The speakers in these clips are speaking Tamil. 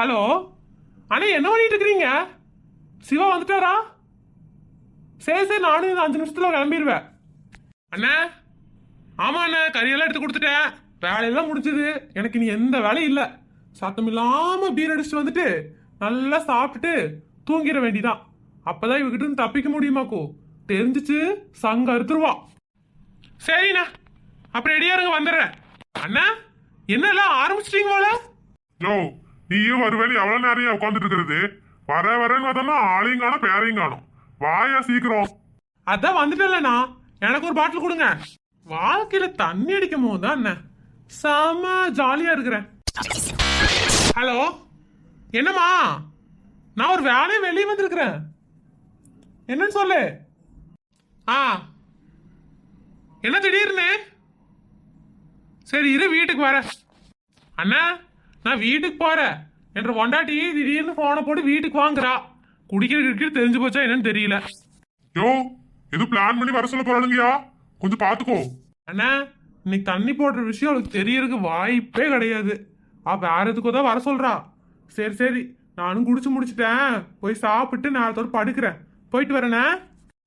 ஹலோ? அண்ணா என்ன பண்ணிட்டு இருக்கிறீங்க? சிவா வந்துட்டாரா? சரி சரி நானும் இந்த அஞ்சு நிமிஷத்தில் கிளம்பிடுவேன். அண்ணா ஆமாம் அண்ணா கறியெல்லாம் எடுத்து கொடுத்துட்டேன். வேலையெல்லாம் முடிஞ்சது. எனக்கு இனி எந்த வேலையும் இல்லை. சத்தம் இல்லாமல் பீர் அடிச்சுட்டு வந்துட்டு நல்லா சாப்பிட்டுட்டு தூங்கிட வேண்டிதான். அப்பதான் இவகிட்ட இருந்து தப்பிக்க முடியுமாக்கோ தெரிஞ்சிச்சு சங்க அறுத்துருவா. சரிண்ணா அப்புறம் ரெடியா இருங்க வந்துடுறேன். அண்ணா என்னெல்லாம் ஆரம்பிச்சிட்டீங்க போல? நீயும் ஒருவேளை எவ்வளவு நேரம் உட்காந்துட்டு இருக்கிறது? வர வரேன்னு பார்த்தோம்னா ஆளையும் காணும் பேரையும் காணும். வாயா சீக்கிரம். அதான் வந்துட்டேன்லண்ணா. எனக்கு ஒரு பாட்டில் கொடுங்க. வாழ்க்கையில தண்ணி அடிக்கும் போது தான் அண்ணன் செம ஜாலியா இருக்கிறேன். ஹலோ? என்னம்மா? நான் ஒரு வேலையை வெளியே வந்திருக்கிறேன். என்னன்னு சொல்லு. ஆ. என்ன திடீர்னு? சரி இரு வீட்டுக்கு வர. அண்ணா நான் வீட்டுக்கு போறேன். என்ற பொண்டாட்டி திடீர்னு போனை போட்டு வீட்டுக்கு வாங்குறா. குடிக்கிற கிடிக்கிற தெரிஞ்சு போச்சா என்னன்னு தெரியல. யோ எது பிளான் பண்ணி வர சொல்ல போறானுங்கயா கொஞ்சம் பாத்துக்கோ அண்ணா இன்னைக்கு தண்ணி போடுற விஷயம் அவளுக்கு தெரியறதுக்கு வாய்ப்பே கிடையாது. அவ வேற எதுக்கோ தான் வர சொல்றா. சரி சரி நானும் குடிச்சு முடிச்சிட்டேன். போய் சாப்பிட்டு நேரத்தோட படுக்கிறேன். போயிட்டு வரேண்ணே.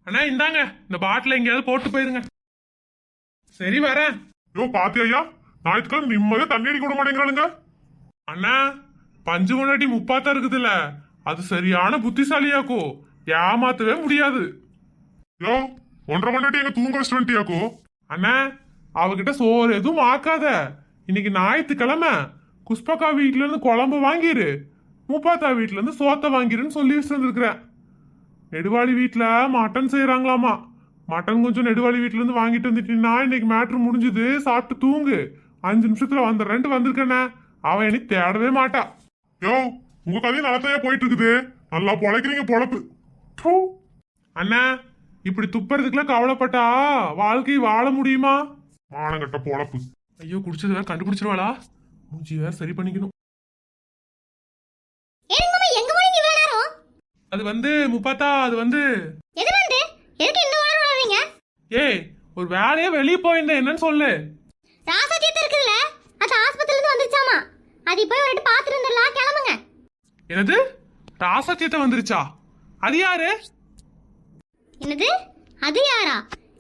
அண்ணா இந்தாங்க. இந்த பாட்டில் எங்கேயாவது போட்டு போயிருங்க. சரி வரேன். யோ பாத்தியா ஞாயிற்றுக்கிழமை நிம்மதியா தண்ணி அடிக்க விட மாட்டேங்கிறானுங்க அண்ணா பஞ்சு முன்னாடி முப்பாத்தா இருக்குதுல்ல. அது சரியான புத்திசாலியாக்கோ. ஏமாத்தவே முடியாது. யோ ஒன்றரை மணி எங்க தூங்க வச்சுட்டு வந்துட்டியாக்கோ? அண்ணா அவகிட்ட சோறு எதுவும் ஆக்காத. இன்னைக்கு ஞாயிற்றுக்கிழமை. குஷ்பக்கா வீட்ல இருந்து குழம்பு வாங்கிரு. முப்பாத்தா வீட்ல இருந்து சோத்தை வாங்கிருன்னு சொல்லி வச்சிருந்துருக்கிறேன் நெடுவாளி வீட்ல மட்டன் செய்யறாங்களாமா மட்டன் கொஞ்சம் நெடுவாளி வீட்ல இருந்து வாங்கிட்டு வந்துட்டீங்கன்னா இன்னைக்கு மேட்ரு முடிஞ்சுது. சாப்பிட்டு தூங்கு. அஞ்சு நிமிஷத்துல வந்துடுறேன்ட்டு வந்திருக்கேண்ணே அவன் எனக்கு தேடவே மாட்டா. யோ உங்க கதையும் நல்லத்தையா போயிட்டு இருக்குது நல்லா பொழைக்கிறீங்க பொழப்பு. தூ. அண்ணா இப்படி துப்புறதுக்குலாம் கவலைப்பட்டா வாழ்க்கை வாழ முடியுமா? மானங்கட்ட பொழப்பு. ஐயோ குடிச்சது வேற கண்டுபிடிச்சிருவாளா? மூஞ்சி வேற சரி பண்ணிக்கணும். அது வந்து முப்பாத்தா அது வந்து. ஏய் ஒரு வேலையா வெளியே போயிருந்தேன் என்னன்னு சொல்லு இருக்குதுல்ல அது ஆஸ்பத்திரில இருந்து வந்துச்சாமா அது போய் ஒரு பாத்துட்டு வந்துடலாம். கிளம்புங்க. என்னது? ராசத்தியத்தை வந்துருச்சா? அது யாரு? என்னது? அது யாரா?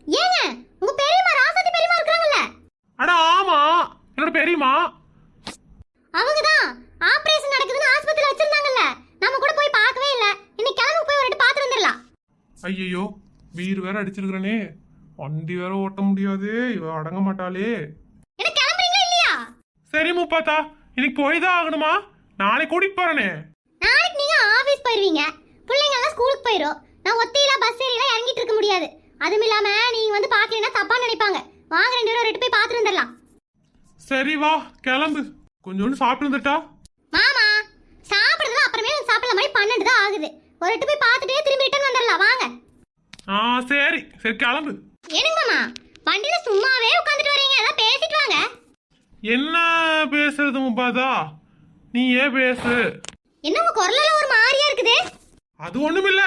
ஏங்க உங்க பெரியம்மா ராசாத்தி பெரியம்மா இருக்காங்கல்ல அட ஆமா. என்னோட பெரியம்மா. அவங்க தான் ஆபரேஷன் நடக்குதுன்னு ஆஸ்பத்திரியில வச்சிருந்தாங்கல்ல. நம்ம கூட போய் பார்க்கவே இல்ல. இன்னைக்கு கிளம்பு போய் ஒரு வாட்டி பாத்துட்டு வந்துடலாம். ஐயையோ வீர் வேற அடிச்சிருக்கிறனே. வண்டி வேற ஓட்ட முடியாது. இவ அடங்க மாட்டாளே. என்ன கிளம்புறீங்களா இல்லையா? சரி முப்பாத்தா. இன்னைக்கு போய் தான் ஆகணுமா? நாளைக்கு கூட்டிட்டு போறேனே. நாளைக்கு நீங்க ஆபீஸ் போயிருவீங்க. பிள்ளைங்க எல்லாம் ஸ்கூலுக்கு போயிரும். நான் ஒத்தையில பஸ் ஏறிலாம் இறங்கிட்டு இருக்க முடியாது. அதுவும் இல்லாம நீங்க வந்து பாக்கலைன்னா தப்பா நினைப்பாங்க. வாங்க ரெண்டு பேரும் ரெட்டு போய் பாத்துட்டு வந்துடலாம். சரி வா கிளம்பு. கொஞ்சோண்டு சாப்பிட்டு வந்துட்டா. மாமா சாப்பிடுறது அப்புறமே சாப்பிடல மாதிரி பன்னெண்டு தான் ஆகுது. ஒரு எட்டு போய் பார்த்துட்டே திரும்பி ரிட்டர்ன் வந்துடலாம். வாங்க. ஆ சரி. சரி கிளம்பு. ஏனுங்க மாமா? வண்டியில சும்மாவே உட்காந்துட்டு வரீங்க. அதான் பேசிட்டு வாங்க. என்ன பேசுறது முப்பாத்தா நீ ஏன் பேசு. என்ன உங்க குரலெல்லாம் ஒரு மாதிரியா இருக்குது. அது ஒண்ணுமில்ல.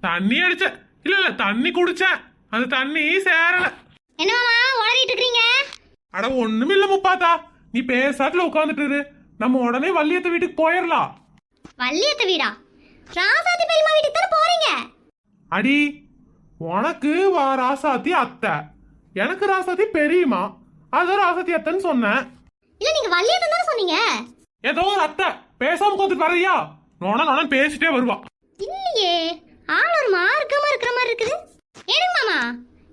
தண்ணி அடிச்சேன் இல்ல இல்ல தண்ணி குடிச்சேன் அந்த தண்ணி சேரல. என்ன மாமா உளறிட்டு இருக்கீங்க? அட ஒண்ணுமில்ல முப்பாத்தா நீ பேசாட்டுல உட்காந்துட்டு இரு. நம்ம உடனே வள்ளியத்த வீட்டுக்கு போயிடலாம் வள்ளியத்த வீடா? ராசாத்தி பெரியம்மா வீட்டுக்கு தானே போறீங்க? அடி உனக்கு வா ராசாத்தி அத்தை. எனக்கு ராசாத்தி பெரியம்மா. அதான் ராசாத்தி அத்தைன்னு சொன்னேன். இல்ல நீங்க வள்ளியத்தை தானே சொன்னீங்க? ஏதோ ஒரு அத்தை பேசாம உட்காந்துட்டு வரையா நோன நோன பேசிட்டே வருவா. இல்லையே ஆள் ஒரு மார்க்கமா இருக்கிற மாதிரி இருக்குது. ஏனுங்க மாமா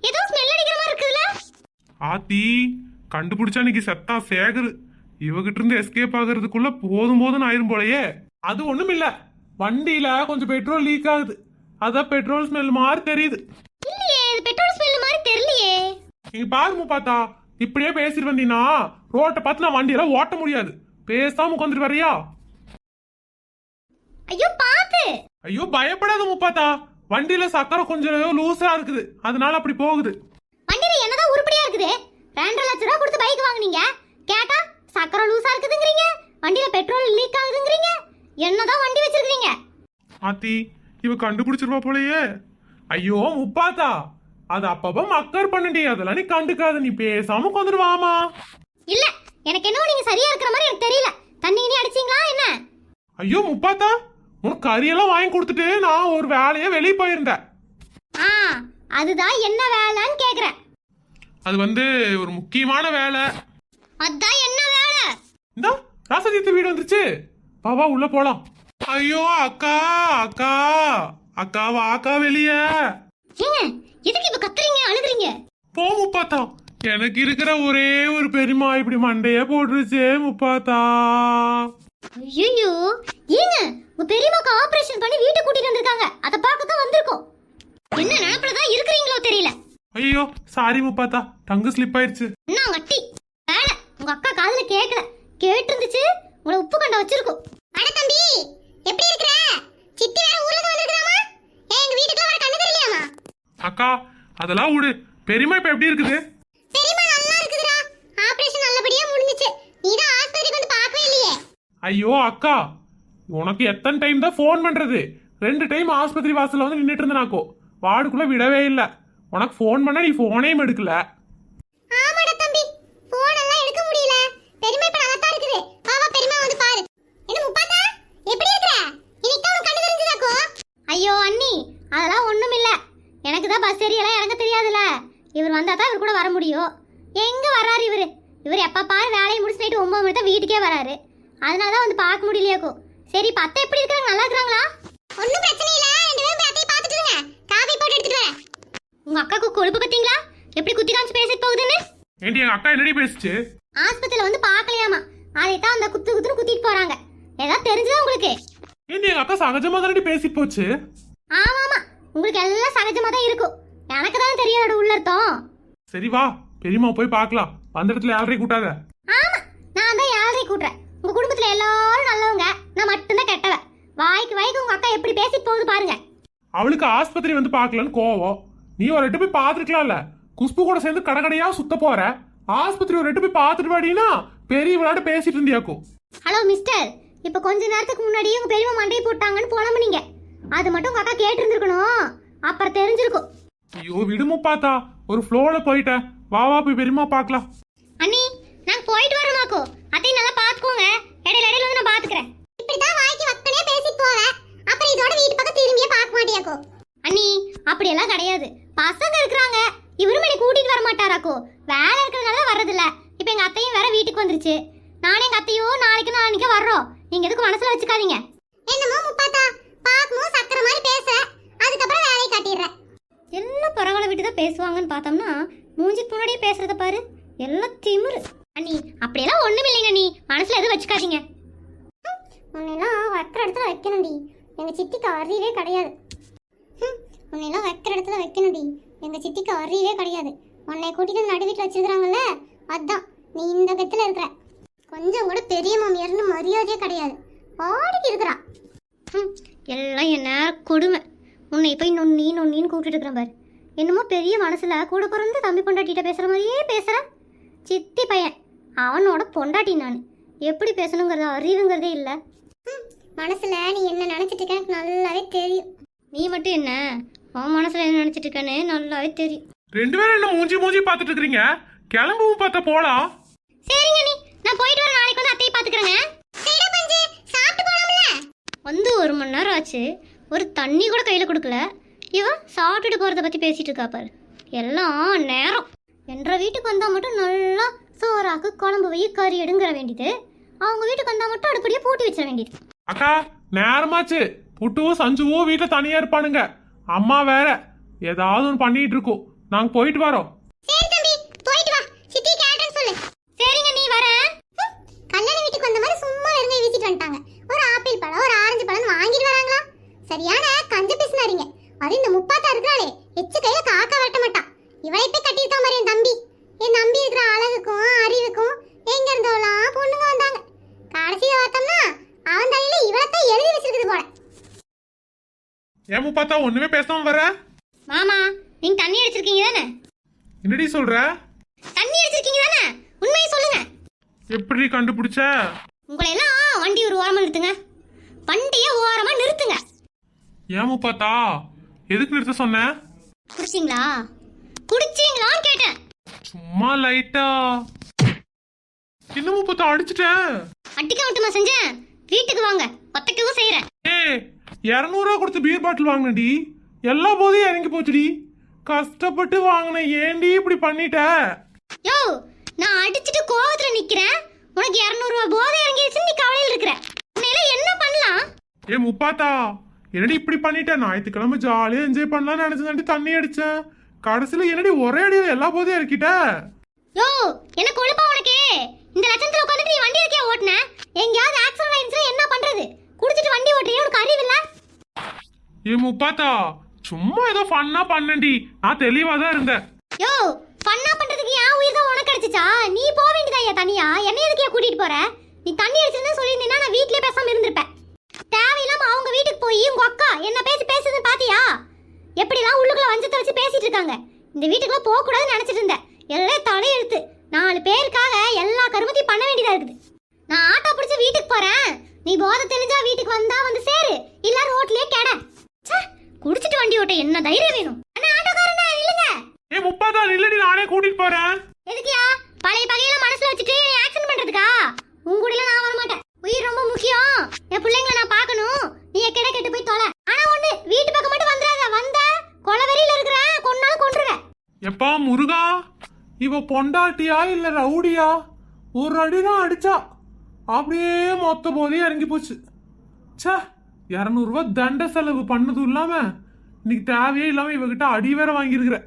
ஏதோ ஸ்மெல் அடிக்கிற மாதிரி இருக்குதுல ஆத்தி கண்டுபிடிச்சா இன்னைக்கு செத்தா சேகரு. இவகிட்ட இருந்து எஸ்கேப் ஆகுறதுக்குள்ள போதும் போதும் ஆயிரும் போலயே. அது ஒண்ணும் இல்ல. வண்டியில கொஞ்சம் பெட்ரோல் லீக் ஆகுது. அதான் பெட்ரோல் ஸ்மெல் மாதிரி தெரியுது. இல்லையே பெட்ரோல் ஸ்மெல் மாதிரி தெரியலையே. நீங்க பாருங்க பார்த்தா இப்படியே பேசிட்டு வந்தீங்கன்னா ரோட்டை பார்த்து நான் வண்டியெல்லாம் ஓட்ட முடியாது. பேசாம உட்காந்துட்டு வரையா ஐயோ பாத்து. ஐயோ பயப்படாத முப்பாத்தா. வண்டியில சக்கரை கொஞ்சம் லூசா இருக்குது. அதனால அப்படி போகுது. வண்டியில என்னதான் உருப்படியா இருக்குது? ரெண்டரை லட்ச ரூபா கொடுத்து பைக் வாங்குனீங்க. கேட்டா சக்கரை லூசா இருக்குதுங்கிறீங்க. வண்டியில பெட்ரோல் லீக் ஆகுதுங்கிறீங்க. என்னதான் வண்டி வச்சிருக்கீங்க ஆத்தி இவ கண்டுபிடிச்சிருவா போலயே. ஐயோ முப்பாத்தா. அது அப்பப்ப மக்கர் பண்ணடி அதெல்லாம் நீ கண்டுக்காத நீ பேசாம உட்காந்துருவாமா இல்ல எனக்கு என்னவோ நீங்க சரியா இருக்கிற மாதிரி எனக்கு தெரியல. தண்ணி இனி அடிச்சீங்களா என்ன? ஐயோ முப்பாத்தா உனக்கு கறியெல்லாம் வாங்கி கொடுத்துட்டு நான் ஒரு வேலையா வெளியே போயிருந்தேன். ஆ அதுதான் என்ன வேலைன்னு கேக்குறேன். அது வந்து ஒரு முக்கியமான வேலை. அதான் என்ன வேலை? இந்த ராசஜித்து வீடு வந்துருச்சு. பாவா உள்ள போலாம். ஐயோ அக்கா அக்கா அக்கா வாக்கா வெளிய. ஏங்க எதுக்கு இப்ப கத்துறீங்க? அழுகுறீங்க. போ முப்பாத்தா. எனக்கு இருக்கிற ஒரே ஒரு பெரியமா இப்படி மண்டைய போட்டுருச்சே முப்பாத்தா. ஐயோ ஏங்க உங்க பெரியம்மாக்கு ஆபரேஷன் பண்ணி வீட்டுக்கு கூட்டிட்டு வந்திருக்காங்க. அத பார்க்க தான் வந்திருக்கோம். என்ன நினைப்புல தான் இருக்கிறீங்களோ தெரியல. ஐயோ சாரி முப்பாத்தா. டங்கு ஸ்லிப் ஆயிருச்சு என்ன கட்டி வேலை. உங்க அக்கா காதுல கேட்கல கேட்டு இருந்துச்சு உங்களை உப்பு கண்ட வச்சிருக்கும். அட தம்பி எப்படி இருக்கிற? சித்தி வேற ஊருக்கு வந்திருக்காமா எங்க வீட்டுக்கு வர கண்ணு தெரியலையாமா அக்கா அதெல்லாம் விடு. பெரியமா இப்ப எப்படி இருக்குது? பெரியம்மா நல்லா இருக்குதுடா. ஆபரேஷன் நல்லபடியா முடிஞ்சுச்சு. நீ தான் ஆஸ்பத்திரிக்கு வந்து பார்க்கவே இல்லையே. ஐயோ அக்கா உனக்கு எத்தனை டைம் தான் ஃபோன் பண்றது? ரெண்டு டைம் ஆஸ்பத்திரி வாசல்ல வந்து நின்றுட்டு இருந்தனாக்கோ. வார்டுக்குள்ள விடவே இல்லை. உனக்கு ஃபோன் பண்ண நீ ஃபோனையும் எடுக்கல ஆமாடா தம்பி போன் எல்லாம் எடுக்க முடியல பெரியம்மா இப்ப நல்லா தான் இருக்குது வா வா பெரியம்மா வந்து பாரு என்ன முப்பாத்தா எப்படி இருக்கற இன்னைக்கு தான் உனக்கு கண்ணு தெரிஞ்சதாக்கோ ஐயோ அண்ணி அதெல்லாம் ஒண்ணும் இல்ல எனக்கு தான் பஸ் ஏறியெல்லாம் இறங்க தெரியாதுல இவர் வந்தா தான் இவர் கூட வர முடியும் எங்க வராரு இவரு இவர் எப்ப பாரு வேலையை முடிச்சு நைட்டு ஒன்பது மணி தான் வீட்டுக்கே வராரு அதனால தான் வந்து பார்க்க முடியலையாக்கோ சரி இப்ப அத்தை எப்படி இருக்காங்க நல்லா இருக்காங்களா ஒன்றும் பிரச்சனை இல்ல ரெண்டு பேரும் போய் அத்தையை பார்த்துட்டு இருங்க காபி போட்டு எடுத்துட்டு வரேன் உங்க அக்காக்கு கொழுப்பு பாத்தீங்களா? எப்படி குத்தி காமிச்சு பேசிட்டு போகுதுன்னு? ஏண்டி எங்க அக்கா என்னடி பேசுச்சு? ஆஸ்பத்திரியில வந்து பார்க்கலையாமா. அதைத்தான் அந்த குத்து குத்துன்னு குத்திட்டு போறாங்க. ஏதாவது தெரிஞ்சதா உங்களுக்கு? ஏண்டி எங்க அக்கா சகஜமா தானடி பேசிட்டு போச்சு? ஆமாமா. உங்களுக்கு எல்லாம் சகஜமா தான் இருக்கும். எனக்கு தான் தெரியாத உள்ள அர்த்தம். சரி வா பெரியம்மா போய் பார்க்கலாம். வந்த இடத்துல யாரையும் கூட்டாத ஆமா நான் தான் யாரை கூட்டுறேன் உங்க குடும்பத்துல எல்லாரும் நல்லவங்க. நான் மட்டும்தான் கெட்டவ வாய்க்கு வாய்க்கு உங்க அக்கா எப்படி பேசிட்டு போகுது பாருங்க. அவளுக்கு ஆஸ்பத்திரி வந்து பார்க்கலன்னு கோவம். நீ ஒரு எட்டு போய் பார்த்துருக்கலாம்ல. குஷ்பு கூட சேர்ந்து கடை கடையா சுத்த போற. ஆஸ்பத்திரி ஒரு எட்டு போய் பார்த்துட்டு வாடினா பெரிய விளையாட்டு பேசிட்டு இருந்தியாக்கோ ஹலோ மிஸ்டர். இப்ப கொஞ்ச நேரத்துக்கு முன்னாடி உங்க பெரியம்மா மண்டையை போட்டாங்கன்னு புலம்புனீங்க. அது மட்டும் உங்க அக்கா கேட்டு இருந்திருக்கணும் அப்புறம் தெரிஞ்சிருக்கும். ஐயோ விடுமு பார்த்தா ஒரு ஃப்ளோல போயிட்டேன் வா வா போய் பெரியம்மா பார்க்கலாம். அண்ணி நாங்க போயிட்டு வரோமாக்கோ அத்தையும் நல்லா பாத்துக்கோங்க இடையில இடையில வந்து நான் பாத்துக்கிறேன் இப்படிதான் வாய்க்கு வக்கனே பேசிட்டு போவேன். அப்புறம் இதோட வீட்டு பக்கம் திரும்பியே பார்க்க மாட்டியாக்கோ. அண்ணி அப்படியெல்லாம் கிடையாது. பசங்க இருக்கிறாங்க. இவரும் என்னை கூட்டிட்டு வர மாட்டாராக்கோ. வேலை இருக்கிறதுனால வர்றதில்ல. இப்போ எங்க அத்தையும் வேற வீட்டுக்கு வந்துருச்சு. நானும் எங்க அத்தையும் நாளைக்கு நாளைக்கு வர்றோம். நீங்க எதுக்கு மனசுல வச்சுக்காதீங்க. என்னமோ முப்பாத்தா பாக்கணும் சக்கர மாதிரி பேச. அதுக்கப்புறம் வேலையை காட்டிடுறேன். எல்லாம் பரவாயில்ல விட்டு தான் பேசுவாங்கன்னு பார்த்தோம்னா மூஞ்சிக்கு முன்னாடியே பேசுறத பாரு. எல்லாம் திமிரு. அண்ணி அப்படியெல்லாம் ஒண்ணும் இல்லைங்க நீ மனசுல எதுவும் வச்சுக்காதீங்க. உன்னெல்லாம் வைக்கிற இடத்துல வைக்கணும்டி. எங்க சித்திக்கு அறிவே கிடையாது. உன்னெல்லாம் வைக்கிற இடத்துல வைக்கணும்டி. எங்கள் சித்திக்கு அறிவே கிடையாது. உன்னை கூட்டிட்டு நடு வீட்டில் வச்சிருக்கிறாங்கல்ல? அதான். நீ இந்த கத்தில் இருக்கிற. கொஞ்சம் கூட பெரிய மாமியார்னு மரியாதையே கிடையாது. ஆடிக்கு இருக்கிறா. எல்லாம் என்ன கொடுமை. உன்னை போய் நொன்னி நொன்னின்னு கூப்பிட்டு இருக்கிறேன் பாரு. என்னமோ பெரிய மனசில் கூட பிறந்து தம்பி பொண்டாட்டிகிட்ட பேசுகிற மாதிரியே பேசுற. சித்தி பையன். அவனோட பொண்டாட்டி நான். எப்படி பேசணுங்கிறது அறிவுங்கிறதே இல்லை. மனசில் நீ என்ன நினச்சிட்டு இருக்க எனக்கு நல்லாவே தெரியும். நீ மட்டும் என்ன? உன் மனசுல என்ன நினைச்சிட்டு இருக்கன்னு நல்லாவே தெரியும் ரெண்டு பேரும் என்ன மூஞ்சி மூஞ்சி பார்த்துட்டு இருக்கிறீங்க கிளம்பவும் பார்த்தா போலாம். சரிங்க நீ நான் போயிட்டு வர நாளைக்கு வந்து அத்தையை பாத்துக்கிறேங்க சாப்பிட்டு போலாம்ல? வந்து ஒரு மணி நேரம் ஆச்சு. ஒரு தண்ணி கூட கையில கொடுக்கல. இவன் சாப்பிட்டுட்டு போறத பத்தி பேசிட்டு இருக்கா பாரு. எல்லாம் நேரம். என்ற வீட்டுக்கு வந்தா மட்டும் நல்லா சோறாக்கு குழம்பு வை கறி எடுங்கிற வேண்டியது. அவங்க வீட்டுக்கு வந்தா மட்டும் அடுப்படியே பூட்டி வச்சிட வேண்டியது. அக்கா நேரமாச்சு. புட்டுவும் சஞ்சுவும் வீட்டில் தனியா இருப்பானுங்க. அம்மா வேற ஏதாவது ஒன்று பண்ணிட்டு இருக்கோம். நாங்கள் போயிட்டு வரோம் சரி தம்பி போயிட்டு வா சித்தி கேட்டேன்னு சொல்லு சரிங்க நீ வர கல்யாண வீட்டுக்கு வந்த மாதிரி சும்மா இருந்து வீசிட்டு வந்துட்டாங்க ஒரு ஆப்பிள் பழம் ஒரு ஆரஞ்சு பழம் வாங்கிட்டு வராங்களா சரியான கஞ்ச பேசினாருங்க அது இந்த முப்பாத்தா இருக்கிறாளே எச்ச கையில காக்கா வெட்ட மாட்டான் இவளை போய் கட்டியிருக்கா மாதிரி என் தம்பி என் தம்பி இருக்கிற அழகுக்கும் அறிவுக்கும் எங்க இருந்தோலாம் பொண்ணுங்க வந்தாங்க கடைசியில பார்த்தோம்னா அவன் தலையில இவளைத்தான் எழுதி வச்சிருக்குது போல ஏன் பார்த்தா ஒண்ணுமே பேசாம வர மாமா நீங்க தண்ணி அடிச்சிருக்கீங்க தானே? என்னடி சொல்ற? தண்ணி அடிச்சிருக்கீங்க தானே? உண்மையை சொல்லுங்க. எப்படி கண்டுபிடிச்ச? உங்களை எல்லாம் வண்டி ஒரு ஓரமா நிறுத்துங்க. வண்டியை ஓரமா நிறுத்துங்க. ஏன் பார்த்தா? எதுக்கு நிறுத்த சொன்ன? குடிச்சிங்களா? குடிச்சிங்களான்னு கேட்டேன். சும்மா லைட்டா. இன்னமும் பார்த்தா அடிச்சிட்டேன்? அடிக்க மட்டுமா செஞ்சேன். வீட்டுக்கு வாங்க. ஒத்தைக்கவும் செய்யறேன் ஏய் இரநூறுவா கொடுத்து பீர் பாட்டில் வாங்கினடி எல்லா போதையும் இறங்கி போச்சுடி. கஷ்டப்பட்டு வாங்கின ஏண்டி இப்படி பண்ணிட்ட? யோ நான் அடிச்சிட்டு கோவத்துல நிக்கிறேன். உனக்கு இரநூறுவா போதை இறங்கிடுச்சுன்னு நீ கவலையில் இருக்கிற. உன்னையில என்ன பண்ணலாம்? ஏ முப்பாத்தா என்னடி இப்படி பண்ணிட்ட? ஞாயிற்றுக்கிழமை ஜாலியாக என்ஜாய் பண்ணலாம்னு நினைச்சதாண்டி தண்ணி அடிச்சேன். கடைசியில் என்னடி ஒரே அடியில் எல்லா போதையும் இறக்கிட்ட? யோ என்ன கொழுப்பா உனக்கு? இந்த லட்சத்துல உட்காந்துட்டு நீ வண்டி இருக்கே ஓட்டுன? எங்கேயாவது ஆக்சிடென்ட் ஆயிடுச்சுன்னா என்ன பண்றது? குடிச்சிட்டு வண்டி ஓட்டுறியே? உனக்கு அறிவு இல்ல? ஏ முப்பாத்தா சும்மா ஏதோ ஃபன்னா பண்ணண்டி நான் தெளிவா தான் இருந்தேன். யோ ஃபன்னா பண்றதுக்கு ஏன் உயிர் தான் உனக்கு கிடைச்சிச்சா? நீ போக வேண்டியதா தனியா? என்ன எதுக்கு ஏன் கூட்டிட்டு போற? நீ தண்ணி அடிச்சுன்னு சொல்லியிருந்தீங்கன்னா நான் வீட்லயே பேசாம இருந்திருப்பேன். தேவையில்லாம அவங்க வீட்டுக்கு போய் உங்க அக்கா என்ன பேசி பேசுறது பாத்தியா? எப்படிலாம் உள்ளுக்குள்ள வஞ்சத்தை வச்சு பேசிட்டு இருக்காங்க. இந்த வீட்டுக்குள்ள போக கூடாதுன்னு நினைச்சிட்டு இருந்தேன். எல்லாம் தலையெழுத்து. நாலு பேருக்காக எல்லா கருமத்தையும் பண்ண வேண்டியதா இருக்குது. நான் ஆட்டோ பிடிச்சி வீட்டுக்கு போறேன். நீ போதை தெரிஞ்சா வீட்டுக்கு வந்தா வந்து சேரு இல்ல ரோட்லயே கெட ச்சே, ஓட்ட என்ன தைரியம் வேணும்? அண்ணா ஆட்டோக்காரண்ணா இல்லைங்க. ஏ முப்பாத்தா இல்லடி நானே கூட்டிட்டு போறேன். எதுக்குயா? பழைய பகையெல்லாம் மனசுல வச்சுட்டு ஆக்சன் பண்றதுக்கா? உன் கூட நான் வர மாட்டேன் உயிர் ரொம்ப முக்கியம். என் பிள்ளைங்களை நான் பார்க்கணும். நீ எக்கட கெட்டு போய் தொலை. ஆனா ஒண்ணு வீட்டு பக்கம் மட்டும் வந்துடாத. வந்த கொலவெறியில இருக்கிற கொன்னாலும் கொன்றுவேன். எப்பா முருகா? இவ பொண்டாட்டியா இல்ல ரவுடியா? ஒரு அடி தான் அடிச்சா. அப்படியே மொத்த போதே இறங்கி போச்சு. ச்சே இரநூறுவா தண்ட செலவு பண்ணதும் இல்லாம இன்னைக்கு தேவையே இல்லாம இவகிட்ட அடி வேற வாங்கியிருக்கிற.